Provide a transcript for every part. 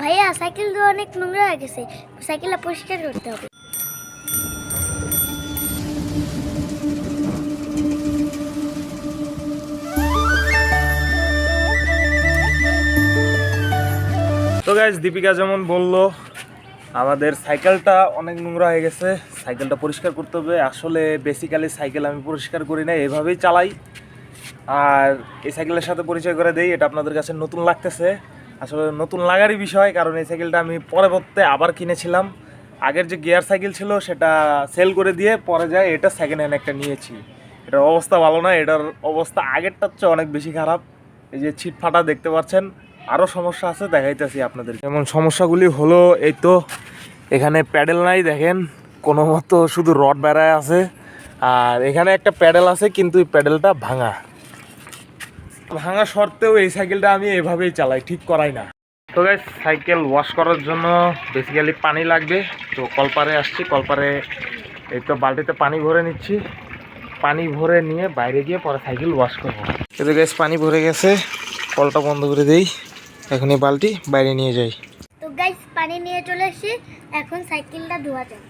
ভাইয়া, সাইকেল তো অনেক নোংরা হয়ে গেছে। সাইকেলটা পরিষ্কার করতে হবে। তো গাইজ দীপিকা যেমন বলল, আমাদের সাইকেলটা অনেক নোংরা হয়ে গেছে। সাইকেলটা পরিষ্কার করতে হবে। আসলে বেসিক্যালি সাইকেল আমি পরিষ্কার করি না এভাবেই চালাই। আর এই সাইকেলের সাথে পরিচয় করে দেই, এটা আপনাদের কাছে নতুন লাগতেছে। আসলে নতুন লাগারই বিষয়, কারণ এই সাইকেলটা আমি পরবর্তীতে আবার কিনেছিলাম। আগের যে গিয়ার সাইকেল ছিল, সেটা সেল করে দিয়ে পরে যায় এটা সেকেন্ড হ্যান্ড একটা নিয়েছি। এটার অবস্থা ভালো না, এটার অবস্থা আগেরটার চেয়ে অনেক বেশি খারাপ। এই যে ছিট ফাটা দেখতে পাচ্ছেন আরও সমস্যা আছে, দেখাইতেছি আপনাদের যেমন সমস্যাগুলি হলো, এই তো এখানে প্যাডেল নাই, দেখেন। কোনো মতো শুধু রড বেড়ায় আছে। আর এখানে একটা প্যাডেল আছে, কিন্তু এই প্যাডেলটা ভাঙা। ভাঙা সত্ত্বেও এই সাইকেলটা আমি এভাবেই চালাই ঠিক করাই না। তো গাইস সাইকেল ওয়াশ করার জন্য বেসিক্যালি পানি লাগবে। তো কলপারে আসছি কলপারে এই তো বালতিতে পানি ভরে নিচ্ছি। পানি ভরে নিয়ে বাইরে গিয়ে পরে সাইকেল ওয়াশ করব। কিন্তু গ্যাস পানি ভরে গেছে। কলটা বন্ধ করে দেই। এখন এই বালতি বাইরে নিয়ে যাই। তো গাইস পানি নিয়ে চলে এসেছি। এখন সাইকেলটা ধোয়া যাক।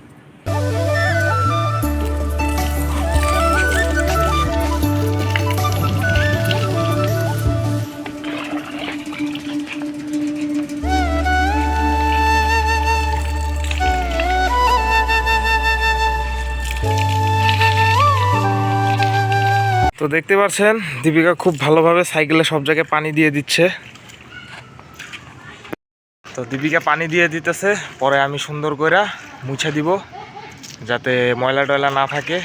তো দেখতে পাচ্ছেন, দীপিকা খুব ভালোভাবে সাইকেলে সব জায়গায় পানি দিয়ে দিচ্ছে। তো দীপিকা পানি দিয়ে দিতেছে, পরে আমি সুন্দর করে মুছে দিব, যাতে ময়লা টয়লা না থাকে।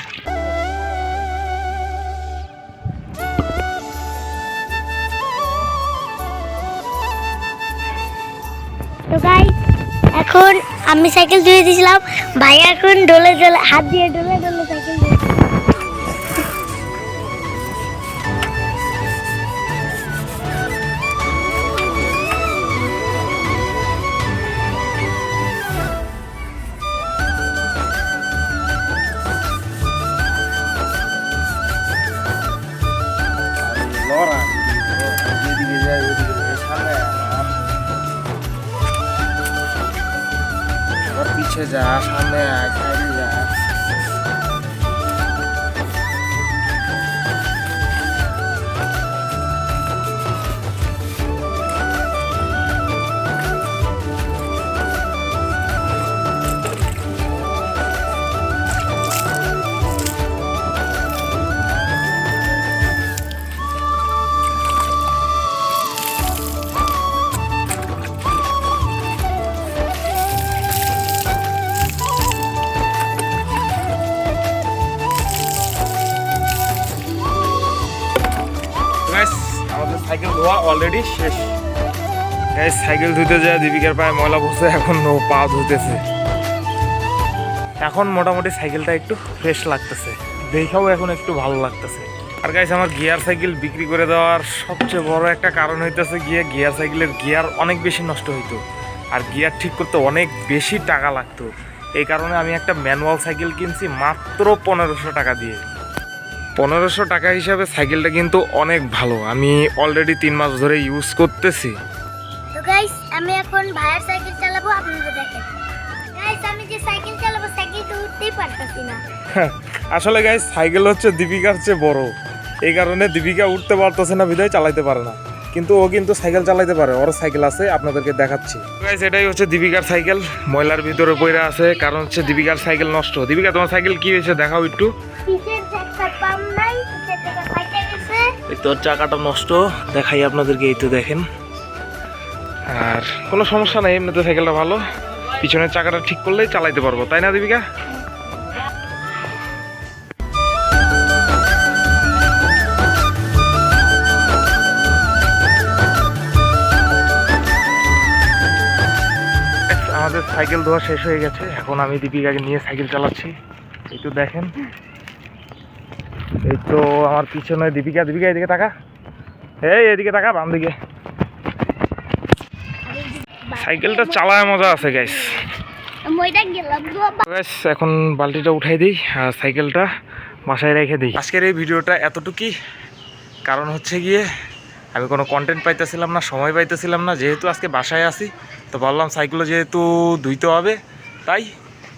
এখন আমি সাইকেল ধুয়ে দিয়েছিলাম ভাই এখন ডলে ডলে হাত দিয়ে ডলে আবার পিছে যা সামনে ধোয়া অলরেডি শেষ। গাইস সাইকেল ধুতে যায়, দীপিকার পায়ে ময়লা বসে এখন পা ধুতেছে এখন মোটামুটি সাইকেলটা একটু ফ্রেশ লাগতেছে। দেখাও এখন একটু ভালো লাগতেছে। আর গাইস আমার গিয়ার সাইকেল বিক্রি করে দেওয়ার সবচেয়ে বড় একটা কারণ হইতেছে গিয়ে গিয়ার সাইকেলের গিয়ার অনেক বেশি নষ্ট হইতো। আর গিয়ার ঠিক করতে অনেক বেশি টাকা লাগতো। এই কারণে আমি একটা ম্যানুয়াল সাইকেল কিনছি মাত্র পনেরোশো টাকা দিয়ে। পনেরোশো টাকা হিসাবে সাইকেলটা কিন্তু অনেক ভালো। আমি অলরেডি তিন মাস ধরে ইউজ করতেছি। তো গাইস আমি এখন ভাইয়ের সাইকেল চালাবো আপনারা দেখেন। গাইস আমি যে সাইকেল চালাবো সাইকেল তো উঠতেই পারতাছি না। আসলে গাইজ সাইকেল হচ্ছে দীপিকার চেয়ে বড়। এই কারণে দীপিকা উঠতে পারতেছে না বিদায় চালাইতে পারে না। কিন্তু ও কিন্তু সাইকেল চালাইতে পারে ওর সাইকেল আছে আপনাদেরকে দেখাচ্ছি। গাইজ এটাই হচ্ছে দীপিকার সাইকেল। ময়লার ভিতরে পড়ে আছে কারণ হচ্ছে দীপিকার সাইকেল নষ্ট। দীপিকা তোমার সাইকেল কি হয়েছে? দেখাও একটা। এই তোর চাকাটা নষ্ট, দেখাই আপনাদেরকে, এই তো দেখেন। আর কোনো সমস্যা নাই, এমনিতে সাইকেলটা ভালো। পিছনের চাকাটা ঠিক করলেই চালাইতে পারব, তাই না, দীপিকা? আমাদের সাইকেল ধোয়া শেষ হয়ে গেছে, এখন আমি দীপিকাকে নিয়ে সাইকেল চালাচ্ছি। একটু দেখেন। এই তো আমার পিছনে দীপিকা দীপিকা এদিকে তাকা। এই এদিকে তাকা বাম দিকে। সাইকেলটা চালায় মজা আছে গাইস গাইস এখন বালতিটা উঠাই দিই আর সাইকেলটা বাসায় রেখে দিই। আজকের এই ভিডিওটা এতটুকুই। কারণ হচ্ছে গিয়ে আমি কোনো কন্টেন্ট পাইতেছিলাম না সময় পাইতেছিলাম না যেহেতু আজকে বাসায় আছি তো বললাম সাইকেলও যেহেতু ধুইতে হবে তাই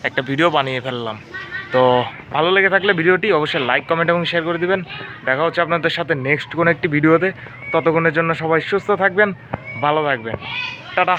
একটা ভিডিও বানিয়ে ফেললাম। তো ভালো লেগে থাকলে ভিডিওটি অবশ্যই লাইক কমেন্ট এবং শেয়ার করে দিবেন। দেখা হচ্ছে আপনাদের সাথে নেক্সট কোনো একটি ভিডিওতে। ততক্ষণের জন্য সবাই সুস্থ থাকবেন, ভালো থাকবেন। টাটা!